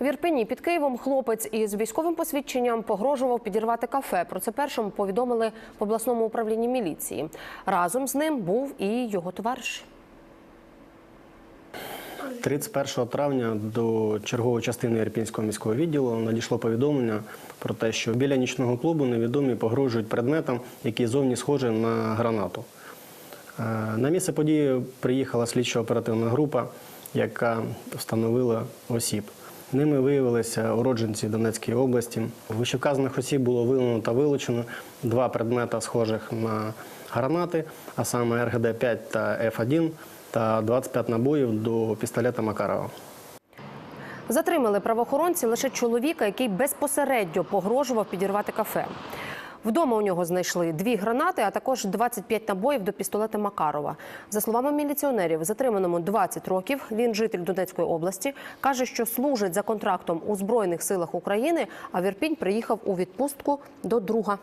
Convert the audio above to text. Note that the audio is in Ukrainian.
В Ірпені під Києвом хлопець із військовим посвідченням погрожував підірвати кафе. Про це першому повідомили в обласному управлінні міліції. Разом з ним був і його товариш. 31 травня до чергової частини Ірпінського міського відділу надійшло повідомлення про те, що біля нічного клубу невідомі погрожують предметам, які зовні схожі на гранату. Е, На місце події приїхала слідчо-оперативна група, яка встановила осіб. Ними виявилися уродженці Донецької області. Вищевказаних осіб було виявлено та вилучено два предмета, схожих на гранати, а саме РГД-5 та Ф1, та 25 набоїв до пістолета Макарова. Затримали правоохоронці лише чоловіка, який безпосередньо погрожував підірвати кафе. Вдома у нього знайшли дві гранати, а також 25 набоїв до пістолета Макарова. За словами міліціонерів, затриманому 20 років. Він житель Донецької області. каже, що служить за контрактом у збройних силах України. А в Ірпінь приїхав у відпустку до друга.